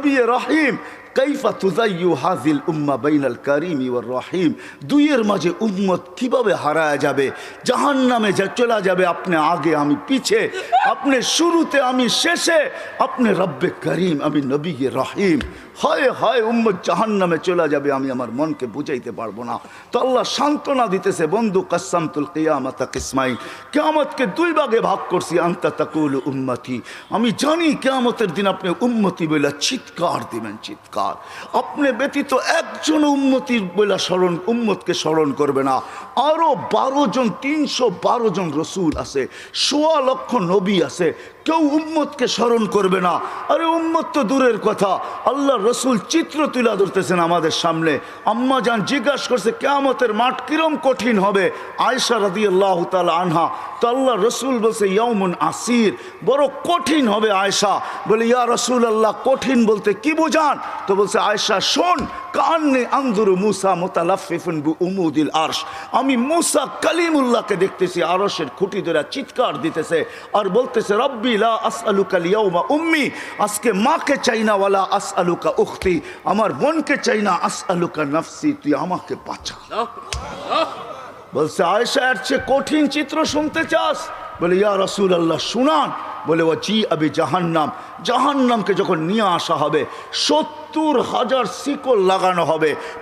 নবী রহিম কাইফা তুজাইয়ু হাজিল উম্মা বাইনাল কারিমি ওয়ার রহিম? দুইয়ের মাঝে উম্মত কীভাবে হারায় যাবে? জাহান নামে যা চলা যাবে, আপনি আগে, আমি পিছে। আপনি শুরুতে, আমি শেষে। আপনি রব্বে করিম, আমি নবী রহিম। হয় হয়, উম্মত জাহান নামে চলে যাবে, আমি আমার মনকে বুঝাইতে পারব না। তো আল্লাহ সান্ত্বনা দিতেছে, বন্ধু কাসামতুল কিয়ামাতা কিসমাই কেয়ামতকে দুই ভাগে ভাগ করছি, আন্তা তাকুল উম্মতি। আমি জানি কেয়ামতের দিন আপনি উম্মতি বলে চিৎকার দিবেন, চিৎকার। আপনি ব্যতীত একজন উন্মতির বলে স্মরণ উন্মতকে স্মরণ করবে না। আরও বারো জন, তিনশো বারো জন রসুল আছে সোয়া লক্ষ নবী আছে, কেউ উম্মতকে স্মরণ করবে না। আরে উম্মত তো দূরের কথা, আল্লাহ রসুল চিত্র তুলে ধরতেছেন আমাদের সামনে। আম্মা যান জিজ্ঞাসা করছে, কেয়ামতের মাঠ কিরম কঠিন হবে? আয়সা রাদি আল্লাহ তালা আনহা, তো আল্লাহ রসুল বলছে ইয়মুন আসির, বড় কঠিন হবে আয়সা বলে, ইয়া রসুল আল্লাহ কঠিন বলতে কি বোঝান? তো বলছে আয়সা শোন কান্নে আন্দুরু মুসা মোতালাফিফুন বু উমুদিল আরশ। আমি মুসা কালিমুল্লাহকে দেখতেছি, আরশের খুঁটি ধরে চিৎকার দিতেছে আর বলতেছে, রব্বি লা আসআলুকা লিয়াউমা উম্মি, আজকে মাকে চাই না, ওয়ালা আসআলুকা উখতি, আমার বোনকে চাই না, আসআলুকা নাফসি, তুই আমাকে বাঁচা। বলছে আয়সা এর চেয়ে কঠিন চিত্র শুনতে চাস? বলে, ইয়া রসুল আল্লাহ শুনান। বলে ও জি আবি জাহান্নাম। জাহান্নামকে যখন নিয়ে আসা হবে সত্তর হাজার শিকল লাগানো হবে।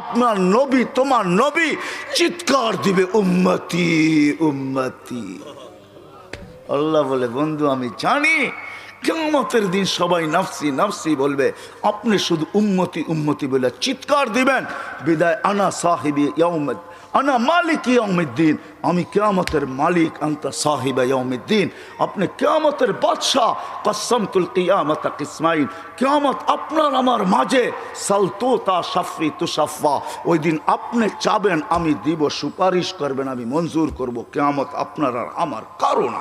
আপনার নবী, তোমার নবী চিৎকার দিবে, উম্মতি উম্মতি। আল্লাহ বলে, বন্ধু, আমি জানি কেমতের দিন সবাই নাফসি নাফসি বলবে, আপনি শুধু উন্মতি উন্মতি বলে চিৎকার দিবেন। বিদায়, আনা সাহেবী ইয়াউমদ আনা মালিক ইয়মিদ্দিন আমি কেয়ামতের মালিক, আন্তা সাহিবা ইয়মিদ্দিন আপনি কেয়ামতের বাদশাহ কসমতুল কিয়ামত ইসমাইল কেয়ামত আপনার আমার মাঝে। সালতো তা সাফি তুসাফা ওই দিন আপনি চাবেন, আমি দিব, সুপারিশ করবেন, আমি মঞ্জুর করব। কেয়ামত আপনার আর আমার কারণ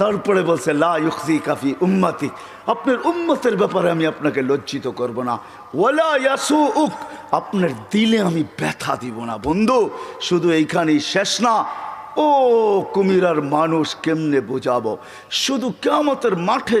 তারপরে বলছে, লা ইউখজি কাফি উম্মাতি। আপনার উম্মতের ব্যাপারে আমি আপনাকে লজ্জিত করব না। ওলা ইয়াসু উক আপনার দিলে আমি ব্যথা দিব না, বন্ধু। শুধু এইখানেই শেষ না, ও কুমিরার মানুষ কেমনে বোঝাবো? শুধু কেমতের মাঠে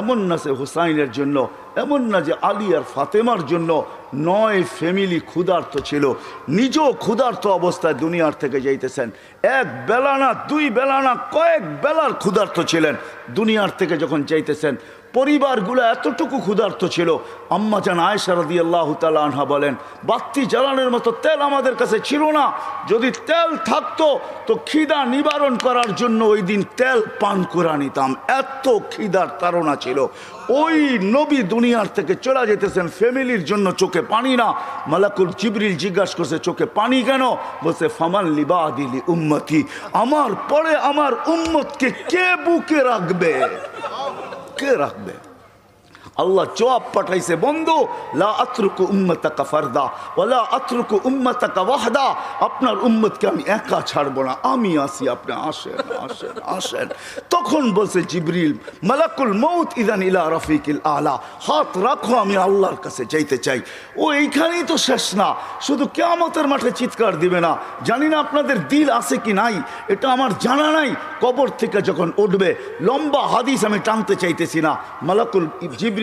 এমন না যে হুসাইনের জন্য, এমন না যে আলী আর ফাতেমার জন্য নয় ফ্যামিলি ক্ষুধার্ত ছিল। নিজেও ক্ষুধার্ত অবস্থায় দুনিয়ার থেকে যাইতেছেন। এক বেলা না, দুই বেলা না, কয়েক বেলার ক্ষুধার্ত ছিলেন। দুনিয়ার থেকে যখন যাইতেছেন, পরিবারগুলো এতটুকু ক্ষুধার্ত ছিল। আম্মা জান আয়সারদি আল্লাহ আনহা বলেন বাত্তি জ্বালানোর মতো তেল আমাদের কাছে ছিল না। যদি তেল থাকতো, তো খিদা নিবারণ করার জন্য ওই দিন তেল পান করে নিতাম। এত খিদার তাড়না ছিল। ওই নবী দুনিয়ার থেকে চলে যেতেছেন ফ্যামিলির জন্য চোখে পানি না। মালাকুল জিবরিল জিজ্ঞাসা করছে, চোখে পানি কেন? বলছে, ফামান লিবা দিলি উম্মতি। আমার পরে আমার উম্মতকে কে বুকে রাখবে? কে রাখবে? আল্লাহ জবাব পাঠাইছে, বন্ধু, লা আত্রুকু উম্মতাকা ফারদা ওয়ালা আত্রুকু উম্মতাকা ওয়াহদা। আপনার উম্মতকে আমি একা ছাড়বো না, আমি আসি আপনি আসেন আসেন আসেন। তখন বলছে জিবরিল, মালাকুল মৌত ইদান ইলা রফিকিল আলা। হাত রাখো, আমি আল্লাহর কাছে যাইতে চাই। ও, এইখানেই তো শেষ না, শুধু কেয়ামতের মাঠে চিৎকার দিবে না। জানি না আপনাদের দিল আছে কি নাই, এটা আমার জানা নাই। কবর থেকে যখন উঠবে, লম্বা হাদিস আমি টানতে চাইতেছি না। মালাকুল জিবরিল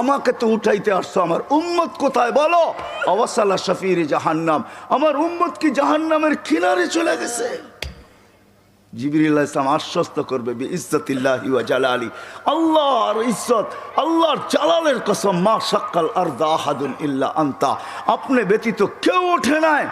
আমাকে তো উঠাইতে আসছো আমার উম্মত কোথায় বলো? অবসাল্লা শফির জাহান্নাম। আমার উম্মত কি জাহান্নামের কিনারে চলে গেছে? জিবরিল ইসলাম আশ্বস্ত করবে ইজ্জতিল্লাহি ওয়া জালালি। আল্লাহর ইজ্জত, আল্লাহর জালালের কসম, মা সাক্কাল আরদা আহাদুন ইল্লা আন্তা। আপনি ব্যতীত কেউ ওঠে নাই।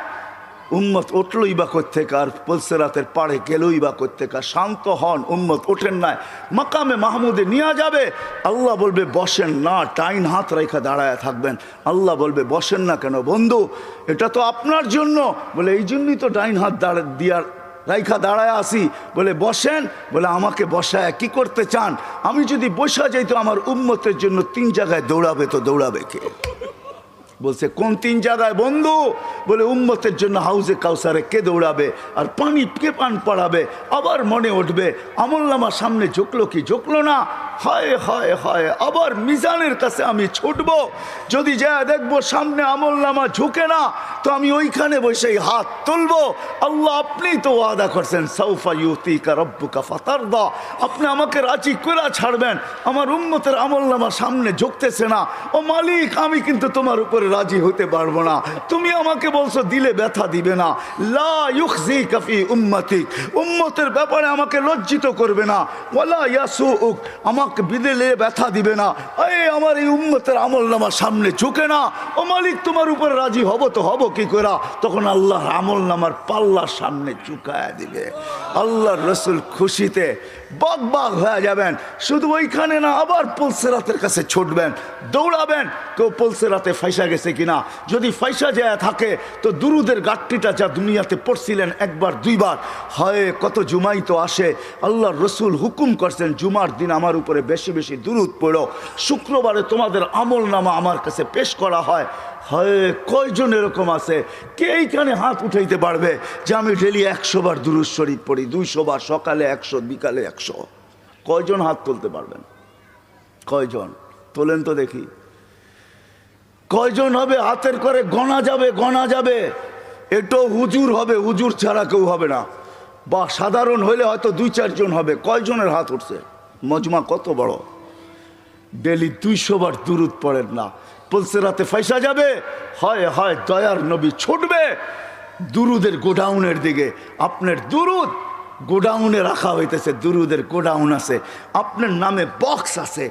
উম্মত উঠলই বা কোথেকে আর পলসেরাতের পাড়ে গেলই বা কোথেকে শান্ত হন, উম্মত ওঠেন নাই। মাকামে মাহমুদে নিয়ে যাবে। আল্লাহ বলবে, বসেন না, টাইন হাত রেখা দাঁড়ায় থাকবেন। আল্লাহ বলবে, বসেন না কেন বন্ধু? এটা তো আপনার জন্য। বলে, এই জন্যই তো ডাইন হাত দাঁড়া দিয়ার রাইখা দাঁড়ায় আসি বলে, বসেন। বলে, আমাকে বসায় কি করতে চান? আমি যদি বসা যাইতো আমার উম্মতের জন্য তিন জায়গায় দৌড়াবে তো দৌড়াবে কে? বলছে, কোন তিন জায়গায় বন্ধু? বলে, উম্মতের জন্য হাউজে কাউসারে কে দৌড়াবে আর পানি কে পান পড়াবে? আবার মনে উঠবে আমল্লামা সামনে ঝুঁকলো কি ঝুঁকলো না? হায় হায় হায়, আবার মিজানের কাছে আমি ছুটবো। যদি যা দেখব সামনে আমল্লামা ঝুঁকে না, তো আমি ওইখানে বসেই হাত তুলবো। আল্লাহ আপনি তো ওয়াদা করছেন সৌফা ইউতি কা রব্বুকা ফাতারদা। আপনি আমাকে রাজি করে ছাড়বেন, আমার উম্মতের আমল্লামা সামনে ঝুঁকতেছে না। ও মালিক, আমি কিন্তু তোমার উপরে রাজি হতে পারব না। তুমি আমাকে বলছো দিলে ব্যথা দিবে না। লা ইউখজি কাফি উম্মতিক। উম্মতের ব্যাপারে আমাকে লজ্জিত করবে না। ওলা ইয়াসু ইয়াসুউক, আমাকে বিদেলে ব্যথা দিবে না। এই আমার এই উম্মতের আমল নামার সামনে ঝুঁকে না। ও মালিক, তোমার উপরে রাজি হব তো হব কি করা তখন আল্লাহর আমল নামার পাল্লার সামনে চুকায় দিবে। আল্লাহর রসুল খুশিতে বাগ বাগ হয়ে যাবেন। শুধু ওইখানে না, আবার পলসেরাতের কাছে ছুটবেন, দৌড়াবেন। কেউ পলসেরাতে ফাইসা গেছে কিনা? যদি ফাইসা যায় থাকে, তো দুরুদের গাঠটিটা যা দুনিয়াতে পড়ছিলেন একবার, দুইবার। হয় কত জুমাই তো আসে, আল্লাহর রসুল হুকুম করছেন, জুমার দিন আমার উপরে বেশি বেশি দুরুদ পড়ো। শুক্রবারে তোমাদের আমল নামা আমার কাছে পেশ করা হয়। হয়, কয়জন এরকম আছে? কে এইখানে হাত উঠাইতে পারবে যে আমি ডেলি একশো বার দুরুদ শরীফ পড়ি, দুইশো বার, সকালে একশো, বিকালে একশো? কয়জন হাত তুলতে পারবেন? কয়জন? তোলেন তো দেখি। কয়জন হবে? হাতের করে গণা যাবে গণা যাবে। এটাও হুজুর হবে, হুজুর ছাড়া কেউ হবে না। বা সাধারণ হলে হয়তো দুই চারজন হবে। কয়জনের হাত উঠছে? মজমা কত বড়? ডেলি দুইশো বার দূরত পড়েন না। বলছে, রাতে ফাইসা যাবে? হয় হয়, দয়ার নবী ছুটবে। দুরুদের গোডাউনের দিকে। আপনার দুরুদ গোডাউনে রাখা হইতেছে, দুরুদের গোডাউন আছে। আপনার নামে বক্স আছে।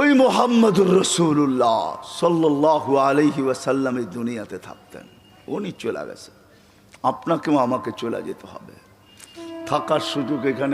ওই মোহাম্মদুর রসুল্লাহ সাল্লাহ আলহি ওয়াসাল্লাম এই দুনিয়াতে থাকতেন। উনি চলে গেছে আপনাকেও আমাকে চলে যেতে হবে। থাকার সুযোগ এখানে